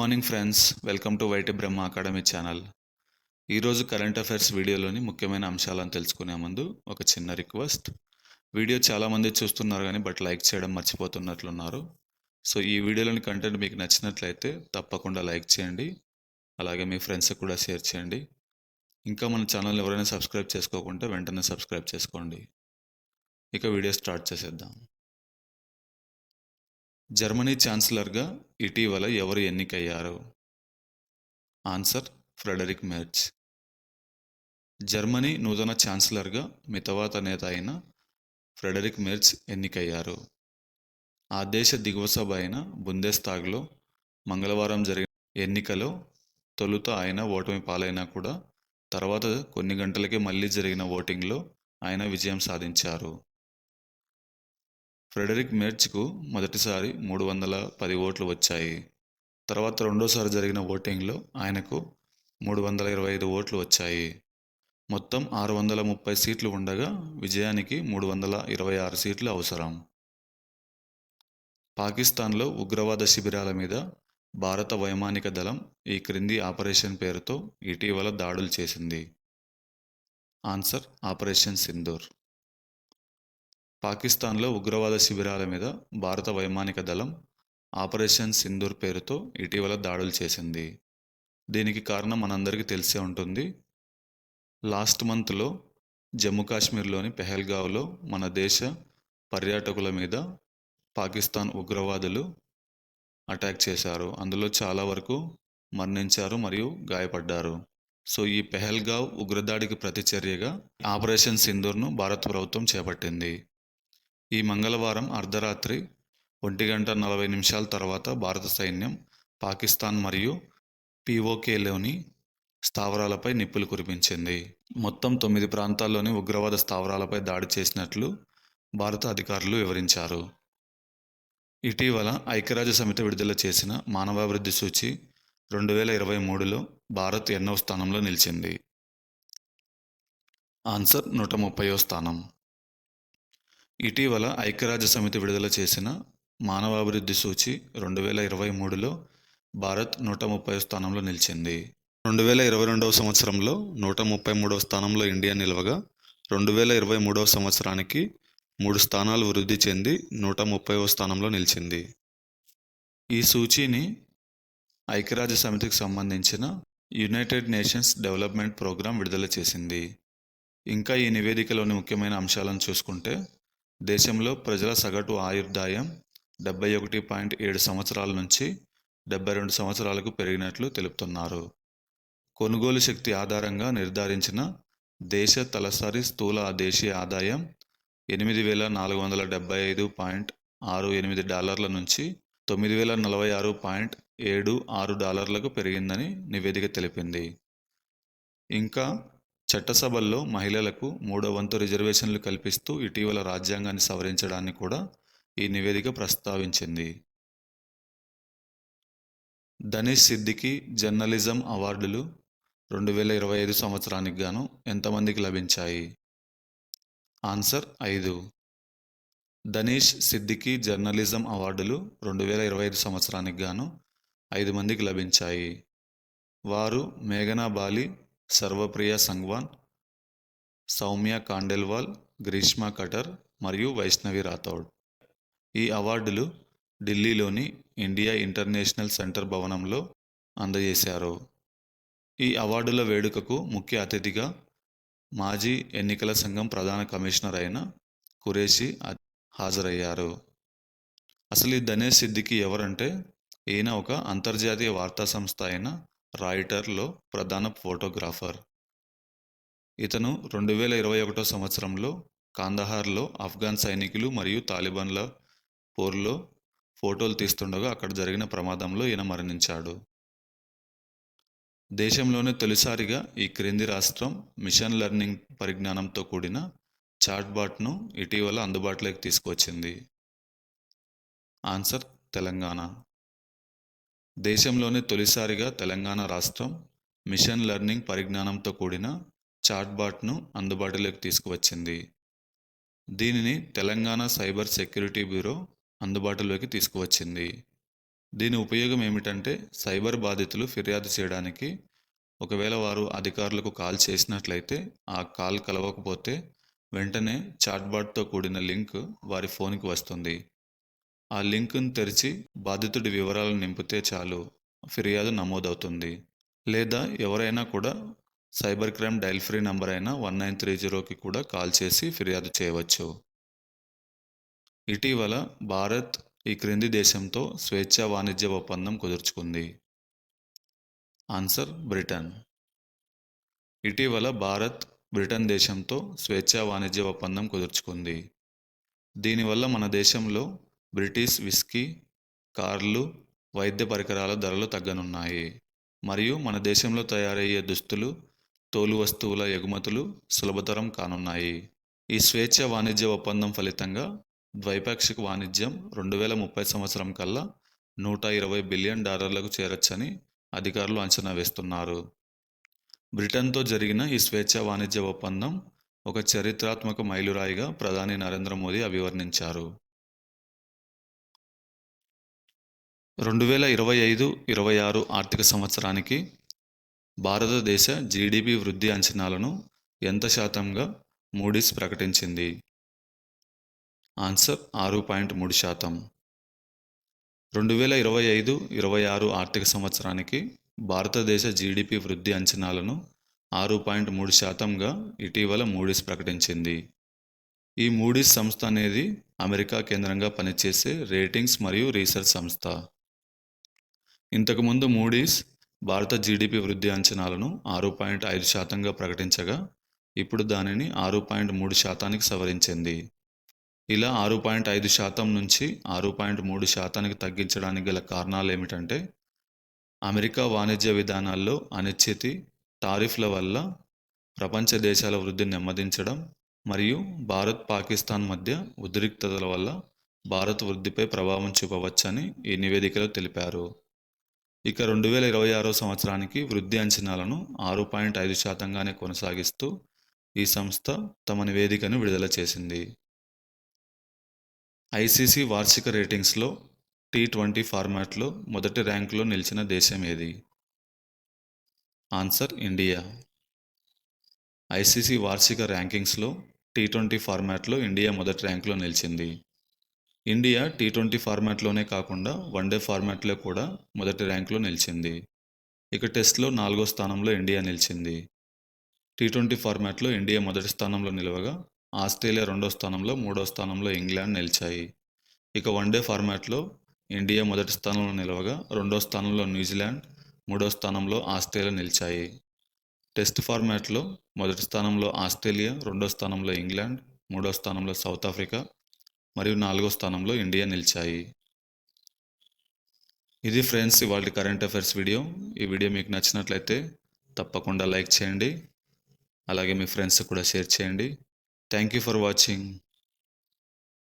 Morning friends welcome to YT Brahma academy channel. ఈరోజు current affairs వీడియోలోని ముఖ్యమైన అంశాలను తెలుసుకునే ముందు ఒక చిన్న రిక్వెస్ట్. వీడియో చాలామంది చూస్తున్నారు కానీ బట్ లైక్ చేయడం మర్చిపోతున్నట్లున్నారు. సో ఈ వీడియోలోని కంటెంట్ మీకు నచ్చినట్లయితే తప్పకుండా లైక్ చేయండి. అలాగే మీ ఫ్రెండ్స్కి కూడా షేర్ చేయండి. ఇంకా మన ఛానల్ ఎవరైనా సబ్స్క్రైబ్ చేసుకోకుంటే వెంటనే సబ్స్క్రైబ్ చేసుకోండి. ఇక వీడియో స్టార్ట్ చేసేద్దాం. జర్మనీ ఛాన్సలర్గా ఇటీవల ఎవరు ఎన్నికయ్యారు? ఆన్సర్ ఫ్రెడరిక్ మెర్చ్ జర్మనీ నూతన ఛాన్సలర్గా మితవాత నేత అయిన ఫ్రెడరిక్ మెర్చ్ ఎన్నికయ్యారు. ఆ దేశ దిగువ సభ అయిన బుందేస్తాగ్లో మంగళవారం జరిగిన ఎన్నికలో తొలుత ఆయన ఓటమి పాలైనా కూడా తర్వాత కొన్ని గంటలకే మళ్ళీ జరిగిన ఓటింగ్లో ఆయన విజయం సాధించారు. ఫ్రెడరిక్ మెర్చ్కు మొదటిసారి మూడు వందల పది ఓట్లు వచ్చాయి. తర్వాత రెండోసారి జరిగిన ఓటింగ్లో ఆయనకు మూడు వందల ఇరవై ఐదు ఓట్లు వచ్చాయి. మొత్తం ఆరు వందల ముప్పై సీట్లు ఉండగా విజయానికి మూడు వందల ఇరవై ఆరు సీట్లు అవసరం. పాకిస్తాన్లో ఉగ్రవాద శిబిరాల మీద భారత వైమానిక దళం ఈ క్రింది ఆపరేషన్ పేరుతో ఇటీవల దాడులు చేసింది. Answer operation Sindoor. పాకిస్తాన్లో ఉగ్రవాద శిబిరాల మీద భారత వైమానిక దళం ఆపరేషన్ సింధూర్ పేరుతో ఇటీవల దాడులు చేసింది. దీనికి కారణం మనందరికీ తెలిసే ఉంటుంది. లాస్ట్ మంత్లో జమ్మూ కాశ్మీర్లోని పెహల్గావ్లో మన దేశ పర్యాటకుల మీద పాకిస్తాన్ ఉగ్రవాదులు అటాక్ చేశారు. అందులో చాలా వరకు మరణించారు మరియు గాయపడ్డారు. సో ఈ పెహల్గావ్ ఉగ్రదాడికి ప్రతిచర్యగా ఆపరేషన్ సింధూర్ను భారత ప్రభుత్వం చేపట్టింది. ఈ మంగళవారం అర్ధరాత్రి ఒంటి గంట నలభై నిమిషాల తర్వాత భారత సైన్యం పాకిస్తాన్ మరియు పీఓకేలోని స్థావరాలపై నిప్పులు కురిపించింది. మొత్తం తొమ్మిది ప్రాంతాల్లోని ఉగ్రవాద స్థావరాలపై దాడి చేసినట్లు భారత అధికారులు వివరించారు. ఇటీవల ఐక్యరాజ్య సమితి విడుదల చేసిన మానవాభివృద్ధి సూచి రెండు వేల ఇరవై మూడులో భారత్ ఎన్నో స్థానంలో నిలిచింది. ఆన్సర్ నూట ముప్పయో స్థానం. ఇటీవల ఐక్యరాజ్య సమితి విడుదల చేసిన మానవాభివృద్ధి సూచి రెండు వేల ఇరవై మూడులో భారత్ నూట ముప్పై స్థానంలో నిలిచింది. రెండు వేల ఇరవై రెండవ సంవత్సరంలో నూట ముప్పై మూడవ స్థానంలో ఇండియా నిలవగా రెండు వేల ఇరవై మూడవ సంవత్సరానికి మూడు స్థానాలు వృద్ధి చెంది నూట ముప్పైవ స్థానంలో నిలిచింది. ఈ సూచీని ఐక్యరాజ్య సమితికి సంబంధించిన యునైటెడ్ నేషన్స్ డెవలప్మెంట్ ప్రోగ్రాం విడుదల చేసింది. ఇంకా ఈ నివేదికలోని ముఖ్యమైన అంశాలను చూసుకుంటే దేశంలో ప్రజల సగటు ఆయుర్దాయం డెబ్బై ఒకటి పాయింట్ ఏడు సంవత్సరాల నుంచి డెబ్బై రెండు సంవత్సరాలకు పెరిగినట్లు తెలుపుతున్నారు. కొనుగోలు శక్తి ఆధారంగా నిర్ధారించిన దేశ తలసరి స్థూల దేశీయ ఆదాయం ఎనిమిది వేల నాలుగు వందల డెబ్బై ఐదు పాయింట్ ఆరు ఎనిమిది డాలర్ల నుంచి తొమ్మిది వేల నలభై ఆరు పాయింట్ ఏడు ఆరు డాలర్లకు పెరిగిందని నివేదిక తెలిపింది. ఇంకా చట్టసభల్లో మహిళలకు మూడో వంతు రిజర్వేషన్లు కల్పిస్తూ ఇటీవల రాజ్యాంగాన్ని సవరించడాన్ని కూడా ఈ నివేదిక ప్రస్తావించింది. ధనేష్ సిద్దికి జర్నలిజం అవార్డులు రెండు వేల ఇరవై ఐదు సంవత్సరానికి గాను ఎంతమందికి లభించాయి? ఆన్సర్ ఐదు. ధనేష్ సిద్దికి జర్నలిజం అవార్డులు రెండు వేల ఇరవై ఐదు సంవత్సరానికి గాను ఐదు మందికి లభించాయి. వారు మేఘనా బాలి సర్వప్రియ సంగ్వాన్ సౌమ్య కాండెల్వాల్ గ్రీష్మా కటర్ మరియు వైష్ణవి రాథౌడ్. ఈ అవార్డులు ఢిల్లీలోని ఇండియా ఇంటర్నేషనల్ సెంటర్ భవనంలో అందజేశారు. ఈ అవార్డుల వేడుకకు ముఖ్య అతిథిగా మాజీ ఎన్నికల సంఘం ప్రధాన కమిషనర్ అయిన కురేషి హాజరయ్యారు. అసలు ఈ ధనేష్ సిద్దికి ఎవరంటే ఈయన ఒక అంతర్జాతీయ వార్తా సంస్థ అయిన రాయిటర్లో ప్రధాన ఫోటోగ్రాఫర్. ఇతను రెండు వేల ఇరవై ఒకటో సంవత్సరంలో కాందహార్లో ఆఫ్ఘన్ సైనికులు మరియు తాలిబాన్ల పోర్లో ఫోటోలు తీస్తుండగా అక్కడ జరిగిన ప్రమాదంలో ఈయన మరణించాడు. దేశంలోనే తొలిసారిగా ఈ క్రింది రాష్ట్రం మిషన్ లెర్నింగ్ పరిజ్ఞానంతో కూడిన చాట్బాట్ను ఇటీవల అందుబాటులోకి తీసుకొచ్చింది. ఆన్సర్ తెలంగాణ. దేశంలోనే తొలిసారిగా తెలంగాణ రాష్ట్రం మిషన్ లెర్నింగ్ పరిజ్ఞానంతో కూడిన చాట్బాట్ను అందుబాటులోకి తీసుకువచ్చింది. దీనిని తెలంగాణ సైబర్ సెక్యూరిటీ బ్యూరో అందుబాటులోకి తీసుకువచ్చింది. దీని ఉపయోగం ఏమిటంటే సైబర్ బాధితులు ఫిర్యాదు చేయడానికి ఒకవేళ వారు అధికారులకు కాల్ చేసినట్లయితే ఆ కాల్ కలవకపోతే వెంటనే చాట్బాట్తో కూడిన లింక్ వారి ఫోన్కి వస్తుంది. ఆ లింక్ను తెరిచి బాధితుడి వివరాలను నింపితే చాలు ఫిర్యాదు నమోదవుతుంది. లేదా ఎవరైనా కూడా cyber crime dial free number అయిన వన్ నైన్ త్రీ జీరోకి కూడా కాల్ చేసి ఫిర్యాదు చేయవచ్చు. ఇటీవల భారత్ ఈ క్రింది దేశంతో స్వేచ్ఛా వాణిజ్య ఒప్పందం కుదుర్చుకుంది. Answer Britain. ఇటీవల భారత్ బ్రిటన్ దేశంతో స్వేచ్ఛా వాణిజ్య ఒప్పందం కుదుర్చుకుంది. దీనివల్ల మన దేశంలో బ్రిటిష్ విస్కీ కార్లు వైద్య పరికరాల ధరలు తగ్గనున్నాయి. మరియు మన దేశంలో తయారయ్యే దుస్తులు తోలు వస్తువుల ఎగుమతులు సులభతరం కానున్నాయి. ఈ స్వేచ్ఛ వాణిజ్య ఒప్పందం ఫలితంగా ద్వైపాక్షిక వాణిజ్యం రెండు వేల ముప్పై సంవత్సరం కల్లా నూట ఇరవై బిలియన్ డాలర్లకు చేరొచ్చని అధికారులు అంచనా వేస్తున్నారు. బ్రిటన్తో జరిగిన ఈ స్వేచ్ఛ వాణిజ్య ఒప్పందం ఒక చరిత్రాత్మక మైలురాయిగా ప్రధాని నరేంద్ర మోదీ అభివర్ణించారు. రెండు వేల ఇరవై ఐదు ఇరవై ఆరు ఆర్థిక సంవత్సరానికి భారతదేశ జీడిపి వృద్ధి అంచనాలను ఎంత శాతంగా మూడీస్ ప్రకటించింది? ఆన్సర్ ఆరు పాయింట్ మూడు శాతం. రెండు వేల ఇరవై ఐదు ఇరవై ఆరు ఆర్థిక సంవత్సరానికి భారతదేశ జీడిపి వృద్ధి అంచనాలను ఆరు పాయింట్ మూడు శాతంగా ఇటీవల మూడీస్ ప్రకటించింది. ఈ మూడీస్ సంస్థ అనేది అమెరికా కేంద్రంగా పనిచేసే రేటింగ్స్ మరియు రీసెర్చ్ సంస్థ. ఇంతకుముందు మూడీస్ భారత జీడిపి వృద్ధి అంచనాలను ఆరు పాయింట్ ఐదు శాతంగా ప్రకటించగా ఇప్పుడు దానిని ఆరు పాయింట్ మూడు శాతానికి సవరించింది. ఇలా ఆరు పాయింట్ ఐదు శాతం నుంచి ఆరు పాయింట్ మూడు శాతానికి తగ్గించడానికి గల కారణాలు ఏమిటంటే అమెరికా వాణిజ్య విధానాల్లో అనిశ్చితి టారిఫ్ల వల్ల ప్రపంచ దేశాల వృద్ధి నెమ్మదించడం మరియు భారత్ పాకిస్తాన్ మధ్య ఉద్రిక్తతల వల్ల భారత్ వృద్ధిపై ప్రభావం చూపవచ్చని ఈ నివేదికలో తెలిపారు. ఇక రెండు వేల ఇరవై ఆరో సంవత్సరానికి వృద్ధి అంచనాలను ఆరు పాయింట్ ఐదు శాతంగానే కొనసాగిస్తూ ఈ సంస్థ తమ నివేదికను విడుదల చేసింది. ఐసీసీ వార్షిక రేటింగ్స్లో టీ ట్వంటీ ఫార్మాట్లో మొదటి ర్యాంకులో నిలిచిన దేశం ఏది? Answer India. ఐసీసీ వార్షిక ర్యాంకింగ్స్లో టీ ట్వంటీ ఫార్మాట్లో ఇండియా మొదటి ర్యాంకులో నిలిచింది. ఇండియా టీ ట్వంటీ ఫార్మాట్లోనే కాకుండా వన్డే ఫార్మాట్లో కూడా మొదటి ర్యాంకులో నిలిచింది. ఇక టెస్ట్లో నాలుగో స్థానంలో ఇండియా నిలిచింది. టీ ట్వంటీ ఫార్మాట్లో ఇండియా మొదటి స్థానంలో నిలవగా ఆస్ట్రేలియా రెండో స్థానంలో మూడో స్థానంలో ఇంగ్లాండ్ నిలిచాయి. ఇక వన్డే ఫార్మాట్లో ఇండియా మొదటి స్థానంలో నిలవగా రెండో స్థానంలో న్యూజిలాండ్ మూడో స్థానంలో ఆస్ట్రేలియా నిలిచాయి. టెస్ట్ ఫార్మాట్లో మొదటి స్థానంలో ఆస్ట్రేలియా రెండో స్థానంలో ఇంగ్లాండ్ మూడో స్థానంలో సౌత్ ఆఫ్రికా మరియు నాలుగో స్థానంలో ఇండియా నిలిచాయి. ఇది ఫ్రెండ్స్ ఇవాళ కరెంట్ అఫైర్స్ వీడియో. ఈ వీడియో మీకు నచ్చినట్లయితే తప్పకుండా లైక్ చేయండి. అలాగే మీ ఫ్రెండ్స్ కూడా షేర్ చేయండి. Thank you for watching.